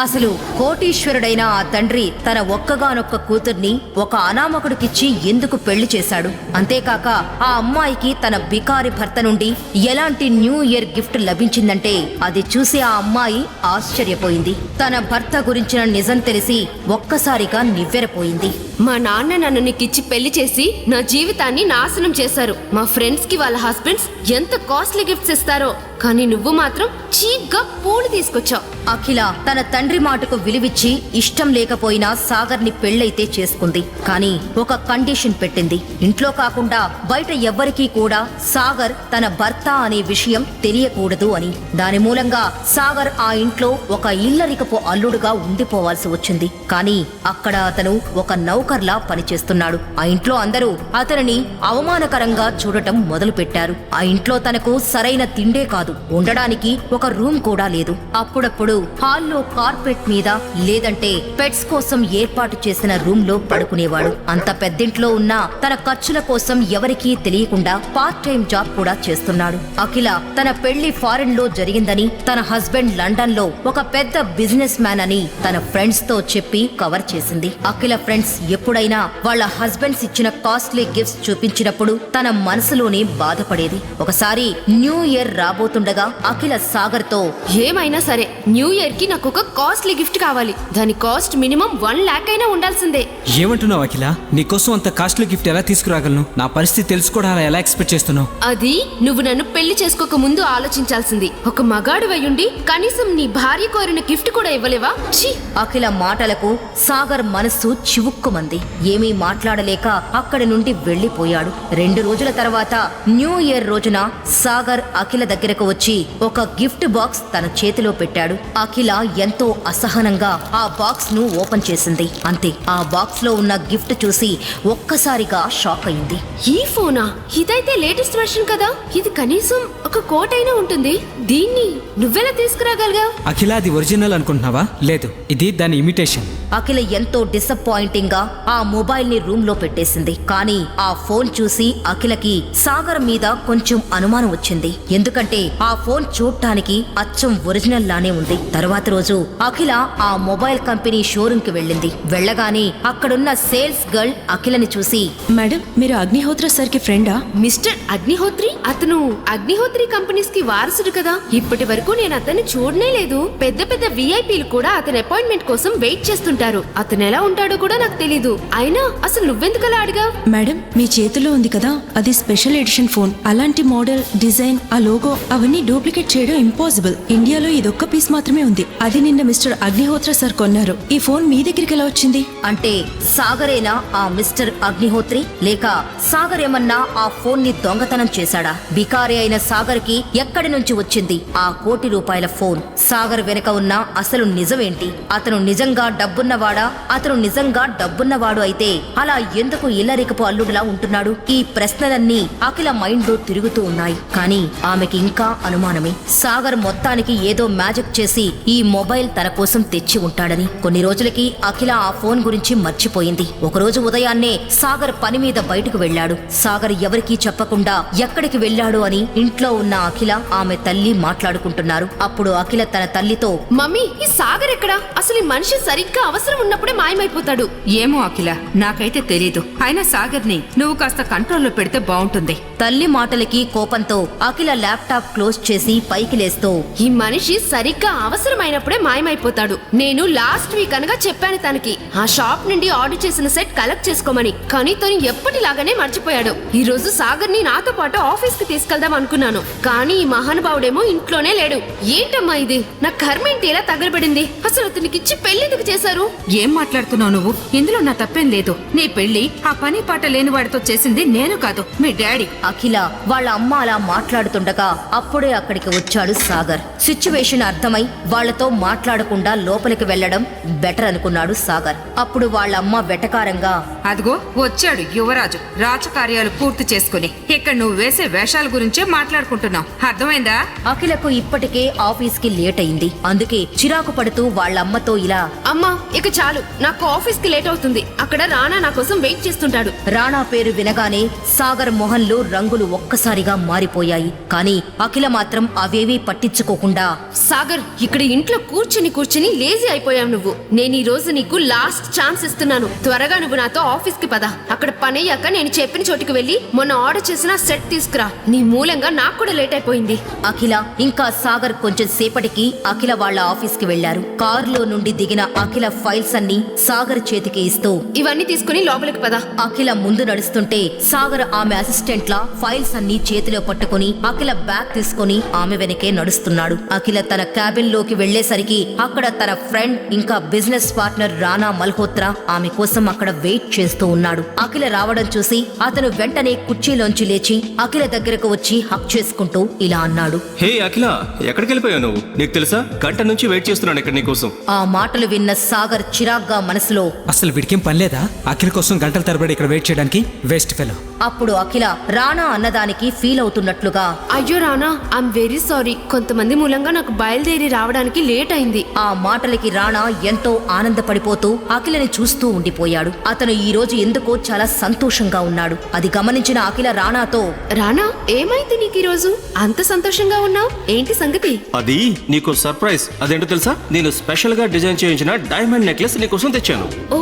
అసలు కోటీశ్వరుడైన ఆ తండ్రి తన ఒక్కగానొక్క కూతుర్ని ఒక అనామకుడికిచ్చి ఎందుకు పెళ్ళి చేశాడు? అంతేకాక ఆ అమ్మాయికి తన బికారి భర్త నుండి ఎలాంటి న్యూ ఇయర్ గిఫ్ట్ లభించిందంటే అది చూసి ఆ అమ్మాయి ఆశ్చర్యపోయింది. తన భర్త గురించిన నిజం తెలిసి ఒక్కసారిగా నివ్వెరపోయింది. మా నాన్న నన్ను నీకిచ్చి పెళ్ళి చేసి నా జీవితాన్ని నాశనం చేశారు. మా ఫ్రెండ్స్కి వాళ్ళ హస్బెండ్స్ ఎంత కాస్ట్లీ గిఫ్ట్స్ ఇస్తారో. కానీ నువ్వు మాత్రం చీప్గా పూలు తీసుకొచ్చావు. అఖిల తన తండ్రి మాటకు విలువిచ్చి ఇష్టం లేకపోయినా సాగర్ని పెళ్ళైతే చేసుకుంది. కానీ ఒక కండిషన్ పెట్టింది. ఇంట్లో కాకుండా బయట ఎవ్వరికీ కూడా సాగర్ తన భర్త అనే విషయం తెలియకూడదు అని. దాని మూలంగా సాగర్ ఆ ఇంట్లో ఒక ఇల్లరికపు అల్లుడుగా ఉండిపోవాల్సి వచ్చింది. కానీ అక్కడ అతను ఒక నౌకర్లా పనిచేస్తున్నాడు. ఆ ఇంట్లో అందరూ అతనిని అవమానకరంగా చూడటం మొదలుపెట్టారు. ఆ ఇంట్లో తనకు సరైన తిండే కాదు. ఉండడానికి ఒక రూమ్ కూడా లేదు. అప్పుడప్పుడు హాల్లో కార్పెట్ మీద లేదంటే పెట్స్ కోసం ఏర్పాటు చేసిన రూమ్లో పడుకునేవాడు. అంత పెద్దింట్లో ఉన్న తన ఖర్చుల కోసం ఎవరికీ తెలియకుండా పార్ట్ టైం జాబ్ కూడా చేస్తున్నాడు. అఖిల తన పెళ్ళి ఫారెన్లో జరిగిందని తన హస్బెండ్ లండన్లో ఒక పెద్ద బిజినెస్ మ్యాన్ అని తన ఫ్రెండ్స్తో చెప్పి కవర్ చేసింది. అఖిల ఫ్రెండ్స్ ఎప్పుడైనా వాళ్ళ హస్బెండ్స్ ఇచ్చిన కాస్ట్లీ గిఫ్ట్స్ చూపించినప్పుడు తన మనసులోనే బాధపడేది. ఒకసారి న్యూ ఇయర్ రాబోతుండగా అఖిల సాగర్తో ఏమైనా సరే న్యూ ఇయర్కి నాకు ఒక కాస్ట్లీ గిఫ్ట్ కావాలి. దాని కాస్ట్ మినిమం వన్ లాక్ అయినా ఉండాల్సిందే. ఏమంటున్నావు అఖిల? నీకోసం అంత కాస్ట్లీ గిఫ్ట్ ఎలా తీసుకురాగలను? నా పరిస్థితి తెలుసుకోవడం అలా ఎలా ఎక్స్పెక్ట్ చేస్తున్నావు? అది నువ్వు నన్ను పెళ్ళి చేసుకోక ముందు ఆలోచించాల్సింది. ఒక మగాడు అయ్యుండి కనీసం నీ భార్య కోరిన గిఫ్ట్ కూడా ఇవ్వలేవా? ఛీ! అఖిల మాటలకు సాగర్ మనస్సు చివుక్కుమంది. ఏమీ మాట్లాడలేక అక్కడి నుండి వెళ్ళిపోయాడు రెండు రోజుల తర్వాత న్యూ ఇయర్ రోజున సాగర్ అఖిల దగ్గరకు వచ్చి ఒక గిఫ్ట్ బాక్స్ తన చేతిలో పెట్టాడు. అఖిల ఎంతో అసహనంగా ఆ బాక్స్ను ఓపెన్ చేసింది. అంతే ఆ బాక్స్లో ఉన్న గిఫ్ట్ చూసి ఒక్కసారిగా షాక్ అయింది. ఈ ఫోనా? ఇదైతే లేటెస్ట్ వెర్షన్ కదా? ఇది కనీసం ఒక కోట్ అయినా ఉంటుంది. దీన్ని నువ్వెలా తీసుకురాగలిగా అఖిల అది ఒరిజినల్ అనుకుంటున్నావా? లేదు ఇది దాని ఇమిటేషన్ అఖిల ఎంతో డిసప్పాయింటింగ్గా ఆ మొబైల్ని రూమ్లో పెట్టేసింది. కానీ ఆ ఫోన్ చూసి అఖిలకి సాగర్ మీద కొంచెం అనుమానం వచ్చింది. ఎందుకంటే ఆ ఫోన్ చూడటానికి అచ్చం ఒరిజినల్ లానే ఉంది. తరువాత రోజు అఖిల ఆ మొబైల్ కంపెనీ షోరూమ్కి వెళ్ళింది. వెళ్ళగానే అక్కడున్న సేల్స్ గర్ల్ అఖిలని చూసి మేడం మీరు అగ్నిహోత్ర సార్కి ఫ్రెండా? మిస్టర్ అగ్నిహోత్రి? అతను అగ్నిహోత్రి కంపెనీస్కి వారసుడు కదా. ఇప్పటి వరకు నేను అతన్ని చూడనే లేదు. పెద్ద పెద్ద విఐపీలు కూడా అతని అపాయింట్మెంట్ కోసం వెయిట్ చేస్తుంటారు. అతను ఎలా ఉంటాడో కూడా నాకు తెలీదు. అయినా అసలు నువ్వెందుకలా అడిగా మేడం మీ చేతిలో ఉంది కదా అది స్పెషల్ ఎడిషన్ ఫోన్. అలాంటి మోడల్ డిజైన్ ఆ లోగో అవన్నీ డూప్లికేట్ చేయడం ఇంపాసిబుల్. ఇండియాలో ఇదొక్క పీస్ మాత్రమే ఉంది. అది నిన్న మిస్టర్ అగ్నిహోత్ర సార్ కొన్నారు. ఈ ఫోన్ మీ దగ్గరికి ఎలా వచ్చింది? అంటే సాగరేనా ఆ మిస్టర్ అగ్నిహోత్రి? లేక సాగర్ ఏమన్నా ఆ ఫోన్ని దొంగతనం చేశాడా? బికారి అయిన సాగర్కి ఎక్కడి నుంచి వచ్చింది? ఆ కోటి రూపాయల ఫోన్. సాగర్ వెనుక ఉన్న అసలు నిజమేంటి? అతను నిజంగా డబ్బున్నవాడా? అతను నిజంగా డబ్బున్నవాడు అయితే అలా ఎందుకు ఇల్లరికపు అల్లుడులా ఉంటున్నాడు? ఈ ప్రశ్నలన్నీ అఖిల మైండ్లో తిరుగుతూ ఉన్నాయి. కానీ ఆమెకి ఇంకా అనుమానమే. సాగర్ మొత్తానికి ఏదో మ్యాజిక్ చేసి ఈ మొబైల్ తన కోసం తెచ్చి ఉంటాడని. కొన్ని రోజులకి అఖిల ఆ ఫోన్ గురించి మర్చిపోయింది. ఒకరోజు ఉదయాన్నే సాగర్ పని మీద బయటకు వెళ్ళాడు. సాగర్ ఎవరికీ చెప్పకుండా ఎక్కడికి వెళ్ళాడు అని ఇంట్లో ఉన్న అఖిల ఆమె తల్లి మాట్లాడుకుంటున్నారు. అప్పుడు అఖిల తన తల్లితో మమ్మీ ఈ సాగర్ ఎక్కడా? అసలు ఈ మనిషి సరిగ్గా అవసరం ఉన్నప్పుడే మాయమైపోతాడు. ఏమో అఖిల నాకైతే తెలీదు. అయినా సాగర్ని నువ్వు కాస్త కంట్రోల్లో పెడితే బాగుంటుంది. తల్లి మాటలకి కోపంతో అఖిల ల్యాప్టాప్ క్లోజ్ చేసి పైకి లేస్తూ. ఈ మనిషి సరిగ్గా అవసరమైనప్పుడే మాయమైపోతాడు. నేను లాస్ట్ వీక్ అనగా చెప్పాను తనకి ఆ షాప్ నుండి ఆర్డర్ చేసిన సెట్ కలెక్ట్ చేసుకోమని. కానీ తను ఎప్పటిలాగానే మర్చిపోయాడు. ఈ రోజు సాగర్ని నాతో పాటు ఆఫీస్కి తీసుకెళ్దాం అనుకున్నాను. కానీ ఈ మహానుభావుడేమో ఇంట్లోనే లేడు. ఏంటమ్మా ఇది? నా కర్మేంటి ఎలా తగలబడింది? అసలు అతనికి ఇచ్చి పెళ్ళెందుకు చేశారు? ఏం మాట్లాడుతున్నావు నువ్వు? ఇందులో నా తప్పేం లేదు. నీ పెళ్ళి ఆ పని పాట లేని వాడితో చేసింది నేను కాదు. మీ డాడీ. అఖిల వాళ్ళ అమ్మ అలా మాట్లాడుతుండగా అప్పుడే అక్కడికి వచ్చాడు సాగర్. సిచ్యువేషన్ అర్థమై వాళ్ళతో మాట్లాడకుండా లోపలికి వెళ్ళడం బెటర్ అనుకున్నాడు సాగర్. అప్పుడు వాళ్ళ అమ్మ వెటకారంగా అదిగో వచ్చాడు యువరాజు. రాజకార్యాలు పూర్తి చేసుకుని. ఇక్కడ నువ్వు వేసే వేషాల గురించే మాట్లాడుకుంటున్నావు. అర్థమైందా? అఖిలకు ఇప్పటికే ఆఫీస్కి లేట్ అయింది. అందుకే చిరాకు పడుతూ వాళ్ళమ్మ ప్రేమతో ఇలా అమ్మా ఇక చాలు. నాకు ఆఫీస్కి లేట్ అవుతుంది. అక్కడ రానా నా కోసం వెయిట్ చేస్తుంటాడు. రాణా పేరు వినగానే సాగర్ మొహంలో రంగులు ఒక్కసారిగా మారిపోయాయి. కానీ అఖిల మాత్రం అవేవీ పట్టించుకోకుండా సాగర్ ఇక్కడ ఇంట్లో కూర్చుని కూర్చుని లేజీ అయిపోయావు నువ్వు. నేను ఈ రోజు నీకు లాస్ట్ ఛాన్స్ ఇస్తున్నాను. త్వరగా నువ్వు నాతో ఆఫీస్కి పద. అక్కడ పని అయ్యాక నేను చెప్పిన చోటికి వెళ్ళి మొన్న ఆర్డర్ చేసిన సెట్ తీసుకురా. నీ మూలంగా నాకు కూడా లేట్ అయిపోయింది. అఖిల ఇంకా సాగర్ కొంచెం సేపటికి అఖిల వాళ్ళ ఆఫీస్కి వెళ్ళారు కారులో నుండి దిగిన అఖిల ఫైల్స్ అన్ని సాగర్ చేతికి ఇస్తూ ఇవన్నీ తీసుకుని లోపలికి పద. అఖిల ముందు నడుస్తుంటే సాగర్ ఆమె అసిస్టెంట్ లా ఫైల్స్ అన్ని చేతిలో పట్టుకుని అఖిల బ్యాగ్ తీసుకుని ఆమె వెనకే నడుస్తున్నాడు. అఖిల తన క్యాబిన్లోకి వెళ్ళేసరికి అక్కడ తన ఫ్రెండ్ ఇంకా బిజినెస్ పార్ట్నర్ రానా మల్హోత్రా ఆమె కోసం అక్కడ వెయిట్ చేస్తూ ఉన్నాడు. అఖిల రావడం చూసి అతను వెంటనే కుర్చీలోంచి లేచి అఖిల దగ్గరకు వచ్చి హక్ చేసుకుంటూ ఇలా అన్నాడు. హే అఖిల ఎక్కడికి వెళ్ళిపోయావు నువ్వు? నీకు తెలుసా? గంట నుంచి వెయిట్ చేస్తున్నాను ఇక్కడ నీకోసం ఆ మాటలు విన్న సాగర్ చిరాగ్గా మనసులో అసలు వీడికేం పని లేదా? అఖిల్ కోసం గంటల తరబడి ఇక్కడ వెయిట్ చేయడానికి వేస్ట్ ఫెలో. అప్పుడు అఖిల రానా అన్నదానికి ఫీల్ అవుతున్నట్లుగా అయ్యో రానా ఐఎమ్ వెరీ సారీ కొంతమంది మూలంగా నాకు బయలుదేరి రావడానికి లేట్ అయింది. ఆ మాటలకి రాణా ఎంతో ఆనందపడిపోతూ అఖిలని చూస్తూ ఉండిపోయాడు. అతను ఈ రోజు ఎందుకో చాలా సంతోషంగా ఉన్నాడు. అది గమనించిన అఖిల రాణాతో రానా ఏమైంది నీకు ఈ రోజు? అంత సంతోషంగా ఉన్నావు? ఏంటి సంగతి? అది నీకు సర్ప్రైజ్. అదేంటో తెలుసా? నేను స్పెషల్గా డిజైన్ చేయించిన డైమండ్ నెక్లెస్ నీకోసం తెచ్చాను. ఓ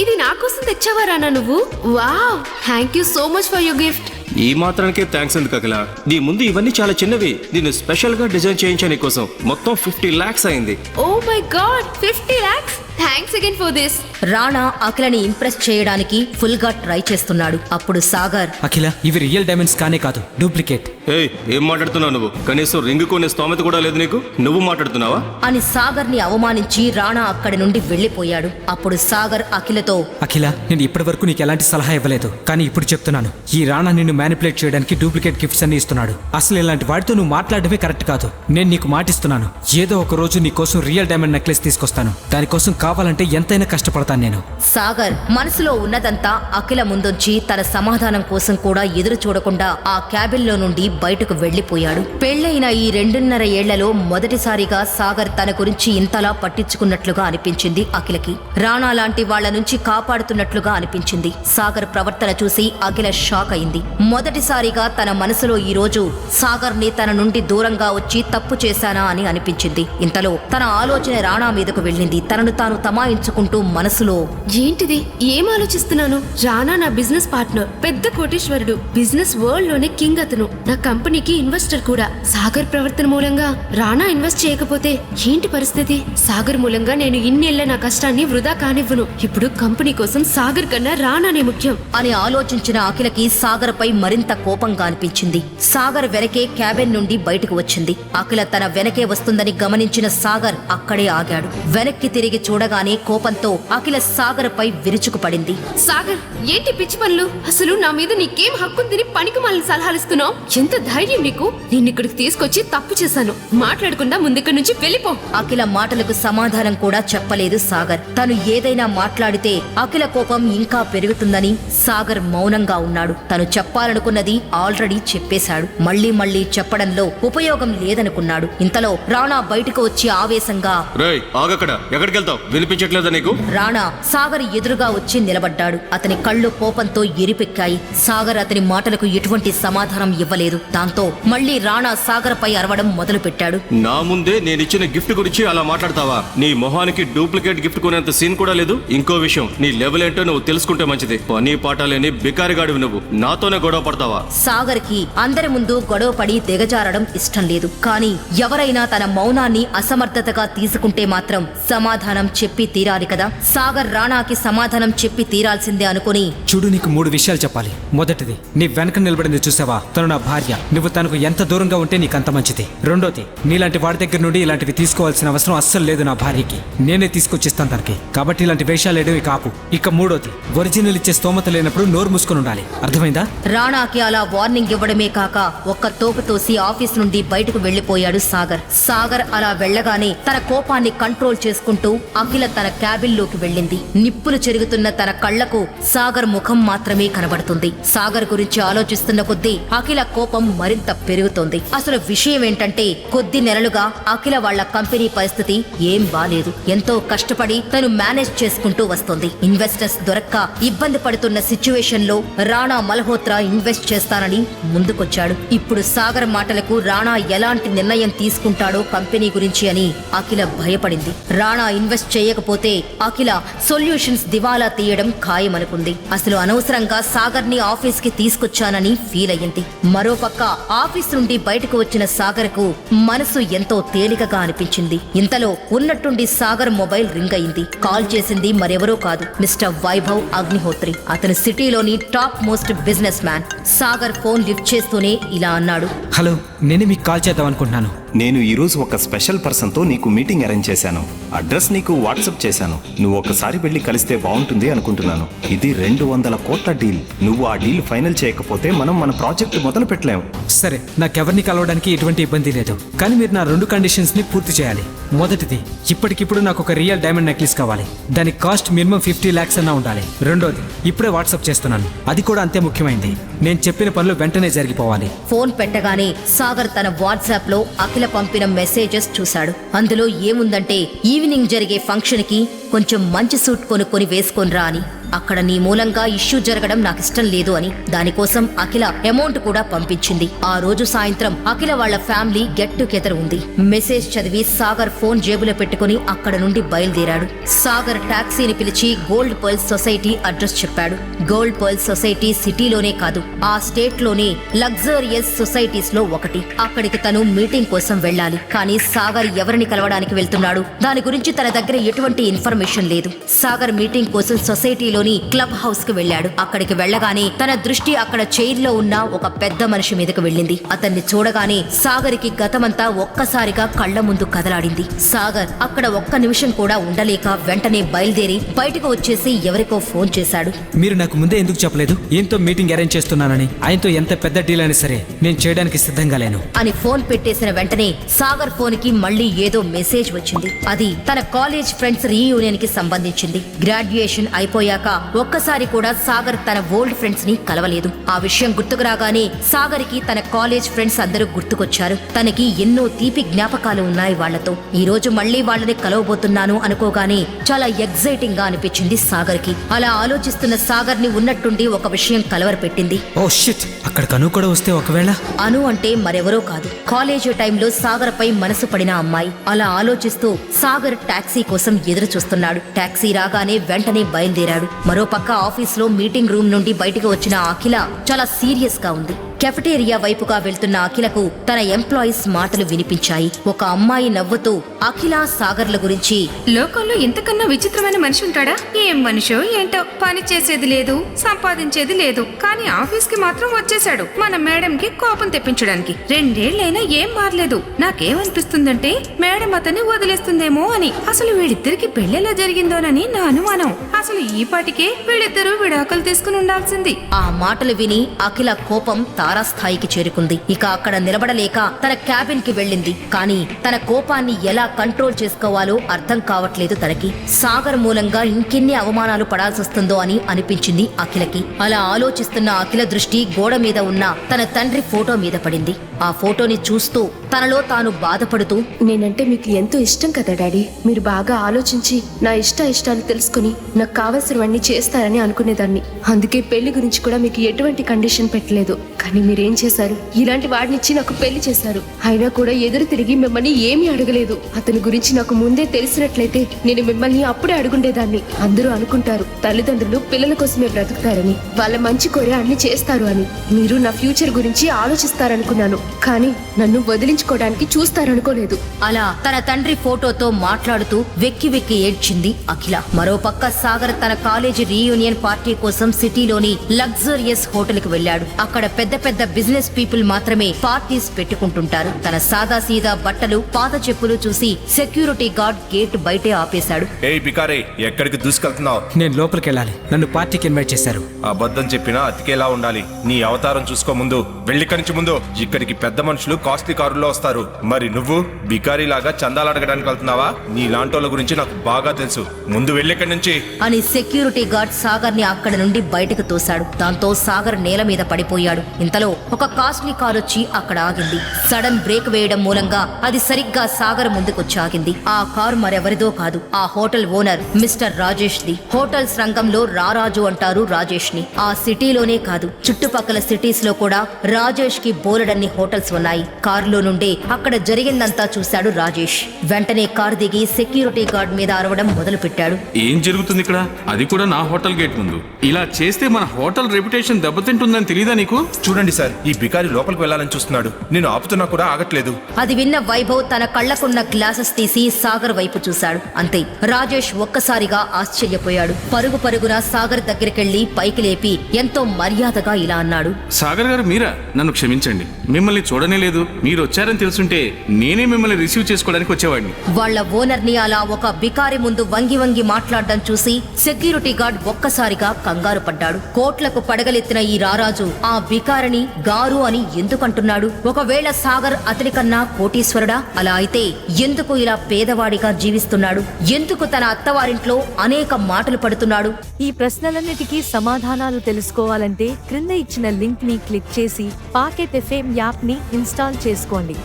ఇది నా కోసం తెచ్చావా రానా నువ్వు? Wow thank you so much for your gift ఈ మాత్రానికే థ్యాంక్స్ ఎందుకు అఖిల? నీ ముందు ఇవన్నీ చాలా చిన్నవి. నేను స్పెషల్గా డిజైన్ చేయించాను నీకోసం మొత్తం ఫిఫ్టీ లాక్స్ అయింది. ఓ my God fifty lakhs thanks again for this Rana అఖిలని impress చేయడానికి ఫుల్గా ట్రై చేస్తున్నాడు. అప్పుడు సాగర్. అఖిల ఇవి రియల్ డైమండ్స్ కానే కాదు డూప్లికేట్ ఏయ్ ఏం మాట్లాడుతున్నావు నువ్వు? కనీసం రింగ్ కొనే స్తోమత కూడా లేదు నీకు? నువ్వు మాట్లాడుతున్నావా? అని సాగర్ని అవమానించి రాణా అక్కడి నుండి వెళ్ళిపోయాడు అప్పుడు సాగర్ అఖిలతో అఖిల నేను ఇప్పటి వరకు నీకు ఎలాంటి సలహా ఇవ్వలేదు. కానీ ఇప్పుడు చెప్తున్నాను. ఈ రాణా నిన్ను మ్యానిపులేట్ చేయడానికి డూప్లికేట్ గిఫ్ట్స్ అన్ని ఇస్తున్నాడు. అసలు ఇలాంటి వాటితో నువ్వు మాట్లాడడమే కరెక్ట్ కాదు. నేను నీకు మాటిస్తున్నాను. ఏదో ఒక రోజు నీ కోసం రియల్ డైమండ్ నెక్లెస్ తీసుకొస్తాను. దానికోసం కావాలంటే ఎంతైనా కష్టపడతాను నేను. సాగర్ మనసులో ఉన్నదంతా అఖిల ముందుంచి తన సమాధానం కోసం కూడా ఎదురు చూడకుండా ఆ క్యాబిన్లో నుండి బయటకు వెళ్ళిపోయాడు పెళ్ళైన ఈ రెండున్నర ఏళ్ళలో మొదటిసారిగా సాగర్ తన గురించి ఇంతలా పట్టించుకున్నట్లుగా అనిపించింది అఖిలకి. రాణా లాంటి వాళ్ళ నుంచి కాపాడుతున్నట్లుగా అనిపించింది. సాగర్ ప్రవర్తన చూసి అఖిల షాక్ అయింది. మొదటిసారిగా తన మనసులో ఈ రోజు సాగర్ని తన నుండి దూరంగా వచ్చి తప్పు చేశానా అని అనిపించింది. ఇంతలో తన ఆలోచన రాణా మీదకు వెళ్ళింది. తనను తాను తమాయించుకుంటూ మనసులో ఏంటిది? ఏం ఆలోచిస్తున్నాను? రానా నా బిజినెస్ పార్ట్నర్ పెద్ద కోటేశ్వరుడు. బిజినెస్ వరల్డ్లోనే కింగ్ అతను. నా కంపెనీకి ఇన్వెస్టర్ కూడా. సాగర్ ప్రవర్తన మూలంగా రానా ఇన్వెస్ట్ చేయకపోతే ఏంటి పరిస్థితి? సాగర్ మూలంగా నేను ఇన్నేళ్ళ నా కష్టాన్ని వృధా కానివ్వను. ఇప్పుడు కంపెనీ కోసం సాగర్ కన్నా రానానే ముఖ్యం. అని ఆలోచించిన అఖిలకి సాగర్ పై మరింత కోపంగా అనిపించింది. సాగర్ వెనకే క్యాబిన్ నుండి బయటకు వచ్చింది. అఖిల తన వెనకే వస్తుందని గమనించిన సాగర్ అక్కడే ఆగాడు. వెనక్కి తిరిగి చూడగానే కోపంతో అఖిల సాగర్ పై విరుచుకుపడింది. సాగర్ ఏంటి పిచ్చి పనులు? అసలు నా మీద నీకేం హక్కుందని పనికి మళ్ళీ సలహాలు ఇస్తున్నావు? ఎంత ధైర్యం నీకు? నేను ఇక్కడికి తీసుకొచ్చి తప్పు చేశాను. మాట్లాడకుండా ముందుక్కడి నుంచి వెళ్ళిపో. అఖిల మాటలకు సమాధానం కూడా చెప్పలేదు సాగర్. తను ఏదైనా మాట్లాడితే అఖిల కోపం ఇంకా పెరుగుతుందని సాగర్ మౌనంగా ఉన్నాడు. తను చెప్పాలనుకున్నది ఆల్రెడీ చెప్పేశాడు. మళ్ళీ మళ్ళీ చెప్పడంలో ఉపయోగం లేదనుకున్నాడు. ఇంతలో రాణా బయటకు వచ్చి ఆవేశంగా రేయ్ ఆగక్కడ. ఎక్కడికి వెళ్తావు వినిపించట్లేదా నీకు? రాణా సాగర్ ఎదురుగా వచ్చి నిలబడ్డాడు. అతని కళ్ళు కోపంతో ఎరిపెక్కాయి. సాగర్ అతని మాటలకు ఎటువంటి సమాధానం ఇవ్వలేదు. దాంతో మళ్ళీ రాణా సాగర్ పై అరవడం మొదలుపెట్టాడు. నా ముందే నేను ఇచ్చిన గిఫ్ట్ గురించి అలా మాట్లాడతావా? నీ మొహానికి డూప్లికేట్ గిఫ్ట్ కొనేంత సీన్ కూడా లేదు. ఇంకో విషయం నీ లెవెల్ ఏంటో నువ్వు తెలుసుకుంటే మంచిది. పని పాట లేని బికారిగాడివి నువ్వు. నాతోనే గొడవ పడతావా? సాగర్కి అందరి ముందు గొడవ పడి దిగజారడం ఇష్టం లేదు. కానీ ఎవరైనా తన మౌనాన్ని అసమర్థతగా తీసుకుంటే మాత్రం సమాధానం చెప్పి తీరాలి కదా. సాగర్ రాణాకి సమాధానం చెప్పి తీరాల్సిందే అనుకుని చూడు నీకు మూడు విషయాలు చెప్పాలి. మొదటిది నీ వెనక నిలబడింది చూసావా? తను నా భార్య. నువ్వు తనకు ఎంత దూరంగా ఉంటే నీకు అంత మంచిది. రెండోది నీలాంటి వాడి దగ్గర నుండి ఇలాంటివి తీసుకోవాల్సిన అవసరం అస్సలు లేదు నా భార్యకి. నేనే తీసుకొచ్చిస్తాను తనకి. కాబట్టి ఇలాంటి వేషాలు వేయడం ఇక ఆపు ఇక మూడోది ఒరిజినల్ ఇచ్చే స్తోమత లేనప్పుడు నోరు మూసుకొని ఉండాలి. అర్థమైందా? రాణాకి అలా వార్నింగ్ ఇవ్వడమే కాక ఒక్క తోపు తోసి ఆఫీస్ నుండి బయటకు వెళ్ళిపోయాడు సాగర్. సాగర్ అలా వెళ్ళగానే తన కోపాన్ని కంట్రోల్ చేసుకుంటూ అఖిల తన క్యాబిన్లోకి వెళ్ళింది. నిప్పులు చెరుగుతున్న తన కళ్ళకు సాగర్ ముఖం మాత్రమే కనబడుతుంది. సాగర్ గురించి ఆలోచిస్తున్న కొద్దీ అఖిల కోపం కోపం మరింత పెరుగుతోంది. అసలు విషయం ఏంటంటే కొద్ది నెలలుగా అఖిల వాళ్ళ కంపెనీ పరిస్థితి ఏం బాలేదు. ఎంతో కష్టపడి తను మేనేజ్ చేసుకుంటూ వస్తుంది. ఇన్వెస్టర్స్ దొరక్క ఇబ్బంది పడుతున్న సిచ్యువేషన్లో రాణా మల్హోత్రా ఇన్వెస్ట్ చేస్తానని ముందుకొచ్చాడు. ఇప్పుడు సాగర్ మాటలకు రాణా ఎలాంటి నిర్ణయం తీసుకుంటాడో కంపెనీ గురించి అని అఖిల భయపడింది. రాణా ఇన్వెస్ట్ చేయకపోతే అఖిల సొల్యూషన్స్ దివాలా తీయడం ఖాయమనుకుంది. అసలు అనవసరంగా సాగర్ని ఆఫీస్కి తీసుకొచ్చానని ఫీల్ అయ్యింది. మరోపక్క ఆఫీస్ నుండి బయటకు వచ్చిన సాగర్కు మనసు ఎంతో తేలికగా అనిపించింది. ఇంతలో ఉన్నట్టుండి సాగర్ మొబైల్ రింగ్ అయింది. కాల్ చేసింది మరెవరో కాదు మిస్టర్ వైభవ్ అగ్నిహోత్రి. అతను సిటీలోని top most business man. Sagar phone lift చేస్తూనే ఇలా అన్నాడు. హలో. నేను మీకు కాల్ చేద్దాం అనుకుంటున్నాను. నేను ఈరోజు ఒక స్పెషల్ పర్సన్తో నీకు మీటింగ్ అరేంజ్ చేశాను. అడ్రస్ నీకు వాట్సాప్ చేశాను. నువ్వు ఒకసారి వెళ్ళి కలిస్తే బాగుంటుంది అనుకుంటున్నాను. ఇది రెండు వందల కోట్ల డీల్. నువ్వు ఆ డీల్ ఫైనల్ చేయకపోతే మనం మన ప్రాజెక్ట్ మొదలు పెట్టలేము సరే నాకెవరిని కలవడానికి ఎటువంటి ఇబ్బంది లేదు. కానీ మీరు నా రెండు కండిషన్స్ని పూర్తి చేయాలి. మొదటిది ఇప్పటికిప్పుడు నాకు ఒక రియల్ డైమండ్ నెక్లెస్ కావాలి. దాని కాస్ట్ మినిమం ఫిఫ్టీ ల్యాక్స్ అన్నా ఉండాలి. రెండోది ఇప్పుడే వాట్సాప్ చేస్తున్నాను. అది కూడా అంతే ముఖ్యమైంది. నేను చెప్పిన పనులు వెంటనే జరిగిపోవాలి. ఫోన్ పెట్టగానే సాగర్ తన వాట్సాప్లో అఖిల పంపిన మెసేజెస్ చూశాడు. అందులో ఏముందంటే ఈవినింగ్ జరిగే ఫంక్షన్కి కొంచెం మంచి సూట్ కొనుక్కొని వేసుకొనిరా అని. అక్కడ నీ మూలంగా ఇష్యూ జరగడం నాకు ఇష్టం లేదు అని దానికోసం అఖిల అమౌంట్ కూడా పంపించింది. ఆ రోజు సాయంత్రం అఖిల వాళ్ళ ఫ్యామిలీ గెట్ టుగెదర్ ఉంది. మెసేజ్ చదివి సాగర్ ఫోన్ జేబులో పెట్టుకుని అక్కడ నుండి బయలుదేరాడు. సాగర్ టాక్సీని పిలిచి గోల్డ్ పర్ల్స్ సొసైటీ అడ్రస్ చెప్పాడు. గోల్డ్ పర్ల్స్ సొసైటీ సిటీలోనే కాదు ఆ స్టేట్లోనే లగ్జరియస్ సొసైటీస్లో ఒకటి. అక్కడికి తను మీటింగ్ కోసం వెళ్ళాలి. కానీ సాగర్ ఎవరిని కలవడానికి వెళ్తున్నాడు? దాని గురించి తన దగ్గర ఎటువంటి ఇన్ఫర్మేషన్ లేదు. సాగర్ మీటింగ్ కోసం సొసైటీలో సొసైటీలోని క్లబ్ హౌస్కి వెళ్ళాడు. అక్కడికి వెళ్ళగానే తన దృష్టి అక్కడ చైర్లో ఉన్న ఒక పెద్ద మనిషి మీదకు వెళ్ళింది. అతన్ని చూడగానే సాగర్కి గతమంతా ఒక్కసారిగా కళ్ళ ముందు కదలాడింది. సాగర్ అక్కడ ఒక్క నిమిషం కూడా ఉండలేక వెంటనే బయలుదేరి బయటకు వచ్చేసి ఎవరికో ఫోన్ చేశాడు. మీరు నాకు ముందే ఎందుకు చెప్పలేదు? ఈయనతో మీటింగ్ అరేంజ్ చేస్తున్నానని. ఆయనతో ఎంత పెద్ద డీల్ అయినా సరే నేను చేయడానికి సిద్ధంగా లేను. అని ఫోన్ పెట్టేసిన వెంటనే సాగర్ ఫోన్కి మళ్ళీ ఏదో మెసేజ్ వచ్చింది. అది తన కాలేజ్ ఫ్రెండ్స్ రీయూనియన్కి సంబంధించింది. గ్రాడ్యుయేషన్ అయిపోయాక ఒక్కసారి కూడా సాగర్ తన ఓల్డ్ ఫ్రెండ్స్ని కలవలేదు. ఆ విషయం గుర్తుకు రాగానే సాగర్కి తన కాలేజ్ ఫ్రెండ్స్ అందరూ గుర్తుకొచ్చారు. తనకి ఎన్నో తీపి జ్ఞాపకాలు ఉన్నాయి వాళ్ళతో. ఈ రోజు మళ్ళీ వాళ్ళని కలవబోతున్నాను అనుకోగానే చాలా ఎగ్జైటింగ్గా అనిపించింది సాగర్కి అలా ఆలోచిస్తున్న సాగర్ని ఉన్నట్టుండి ఒక విషయం కలవరపెట్టింది ఓ షిట్ అక్కడ కను కూడా వస్తే ఒకవేళ? అను అంటే మరెవరో కాదు. కాలేజీ టైంలో సాగర్ పై మనసు పడిన అమ్మాయి. అలా ఆలోచిస్తూ సాగర్ టాక్సీ కోసం ఎదురు చూస్తున్నాడు టాక్సీ రాగానే వెంటనే బయలుదేరాడు. మరోపక్క ఆఫీస్లో మీటింగ్ రూమ్ నుండి బయటకు వచ్చిన అఖిల చాలా సీరియస్గా ఉంది. కెఫెటేరియా వైపుగా వెళ్తున్న అఖిలకు తన ఎంప్లాయీస్ మాటలు వినిపించాయి. ఒక అమ్మాయి నవ్వుతూ అఖిల సాగర్ల గురించి లోకంలో ఇంతకన్నా విచిత్రమైన మనిషి ఉంటాడా? ఏం మనిషో ఏంటో? పని చేసేది లేదు సంపాదించేది లేదు. కానీ ఆఫీస్కి మాత్రం వచ్చేసాడు మన మేడం కి కోపం తెప్పించడానికి. రెండేళ్ళైనా ఏం మారలేదు. నాకేమనిపిస్తుందంటే మేడం అతన్ని వదిలేస్తుందేమో అని. అసలు వీళ్ళిద్దరికి పెళ్ళెలా జరిగిందోనని నా అనుమానం. అసలు ఈ పాటికే వీళ్ళిద్దరూ విడాకులు తీసుకుని ఉండాల్సింది. ఆ మాటలు విని అఖిల కోపం తారాస్థాయికి చేరుకుంది. ఇక అక్కడ నిలబడలేక తన క్యాబిన్కి వెళ్ళింది. కానీ తన కోపాన్ని ఎలా కంట్రోల్ చేసుకోవాలో అర్థం కావట్లేదు తనకి. సాగర్ మూలంగా ఇంకెన్ని అవమానాలు పడాల్సి వస్తుందో అని అనిపించింది అఖిలకి. అలా ఆలోచిస్తున్న అఖిల దృష్టి గోడ మీద ఉన్న తన తండ్రి ఫోటో మీద పడింది. ఆ ఫోటోని చూస్తూ తనలో తాను బాధపడుతూ నేనంటే మీకు ఎంతో ఇష్టం కదా డాడీ. మీరు బాగా ఆలోచించి నా ఇష్ట ఇష్టాలు తెలుసుకుని నాకు కావలసినవన్నీ చేస్తారని అనుకునేదాన్ని. అందుకే పెళ్ళి గురించి కూడా మీకు ఎటువంటి కండిషన్ పెట్టలేదు. కానీ మీరేం చేశారు? ఇలాంటి వాడినిచ్చి నాకు పెళ్ళి చేశారు. అయినా కూడా ఎదురు తిరిగి మిమ్మల్ని ఏమీ అడగలేదు. అతని గురించి నాకు ముందే తెలిసినట్లయితే నేను మిమ్మల్ని అప్పుడే అడుగుండేదాన్ని. అందరూ అనుకుంటారు తల్లిదండ్రులు పిల్లల కోసమే బ్రతుకుతారని వాళ్ళ మంచి కోరే అన్ని చేస్తారు అని. మీరు నా ఫ్యూచర్ గురించి ఆలోచిస్తారనుకున్నాను కానీ నన్ను వదిలించుకోవడానికి చూస్తారనుకోలేదు. అలా తన తండ్రి ఫోటోతో మాట్లాడుతూ వెక్కి వెక్కి ఏడ్చింది అఖిల. మరోపక్క సాగర్ తన కాలేజీ రీయూనియన్ పార్టీ కోసం సిటీలోని లగ్జరియస్ హోటల్కి వెళ్ళాడు. అక్కడ పెద్ద పెద్ద బిజినెస్ పీపుల్ మాత్రమే పార్టీస్ పెట్టుకుంటుంటారు. తన సాదా సీదా బట్టలు పాత చెప్పులు చూసి సెక్యూరిటీ గార్డ్ గేట్ బయటే ఆపేశాడు. ఏయ్ బికారే ఎక్కడికి దూసుకెళ్తున్నావు? నేను లోపలికి వెళ్ళాలి నన్ను పార్టీకి ఇన్వైట్ చేశారు. అబద్ధం చెప్పినా అతికేలా ఉండాలి. నీ అవతారం చూసుకో ముందు. వెళ్ళి కనిచి ముందు. ఇక్కడికి పెద్ద మనుషులు కాస్ట్లీ కారుల్లో వస్తారు. మరి నువ్వు బికారీ లాగా చందాలు అడగడానికి వెళ్తున్నావా? నీ లాంటోళ్ళ గురించి నాకు బాగా తెలుసు. ముందు వెళ్ళి ఇక్కడి నుంచి. అని సెక్యూరిటీ గార్డ్ సాగర్ని అక్కడ నుండి బయటకు తోశాడు. దాంతో సాగర్ నేల మీద పడిపోయాడు. ఇంతలో ఒక కాస్ట్లీ కార్ వచ్చి అక్కడ ఆగింది. సడన్ బ్రేక్ వేయడం మూలంగా అది సరిగ్గా సాగర్ ముందుకొచ్చి ఆగింది ఆ కారు మరెవరిదో కాదు. ఆ హోటల్ ఓనర్ మిస్టర్ రాజేష్ ది హోటల్స్ రంగంలో రారాజు అంటారు రాజేష్ని ఆ సిటీలోనే కాదు చుట్టుపక్కల సిటీస్లో కూడా రాజేష్కి బోలెడన్ని హోటల్స్ ఉన్నాయి. కారులో నుండే అక్కడ జరిగిందంతా చూశాడు రాజేష్. వెంటనే కారు దిగి సెక్యూరిటీ గార్డ్ మీద అరవడం మొదలు పెట్టాడు ఏం జరుగుతుంది ఇక్కడ? అది కూడా నా హోటల్ గేట్ ముందు. ఇలా చేస్తే మన హోటల్ రెప్యుటేషన్ దెబ్బతింటుందని తెలియదా నీకు? చూడండి సార్ ఈ బికారి లోపలికి వెళ్ళాలని చూస్తున్నాడు. నేను ఆపుతున్నా కూడా ఆగట్లేదు. అది విన్న వైభవ్ తన కళ్ళకున్న గ్లాసెస్ తీసి సాగర్ వైపు చూశాడు. అంతే రాజేష్ ఒక్కసారిగా ఆశ్చర్యపోయాడు. పరుగు పరుగున సాగర్ దగ్గరికెళ్ళి పైకి లేపి ఎంతో మర్యాదగా ఇలా అన్నాడు. సాగర్ గారు మీరా? నన్ను క్షమించండి. మిమ్మల్ని చూడనే లేదు. మీరు వచ్చారని తెలుసుంటే నేనే మిమ్మల్ని రిసీవ్ చేసుకోవడానికి వచ్చేవాడిని. వాళ్ళ ఓనర్ని అలా ఒక బికారి ముందు వంగి వంగి మాట్లాడడం చూసి సెక్యూరిటీ గార్డ్ ఒక్కసారిగా కంగారు పడ్డాడు. కోట్లకు పడగలెత్తిన ఈ రారాజు ఆ బికారిని గారు అని ఎందుకంటున్నాడు? ఒకవేళ సాగర్ అతని కన్నా కోటీశ్వరుడా? అలా అయితే ఎందుకు ఇలా పేదవాడిగా జీవిస్తున్నాడు? ఎందుకు తన అత్తవారింట్లో అనేక మాటలు పడుతున్నాడు? ఈ ప్రశ్నలన్నిటికీ సమాధానాలు తెలుసుకోవాలంటే క్రింద ఇచ్చిన లింక్ని క్లిక్ చేసి పాకెట్ ఎఫ్ఎం యాప్ని ఇన్స్టాల్ చేసుకోండి.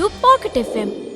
To Pocket FM.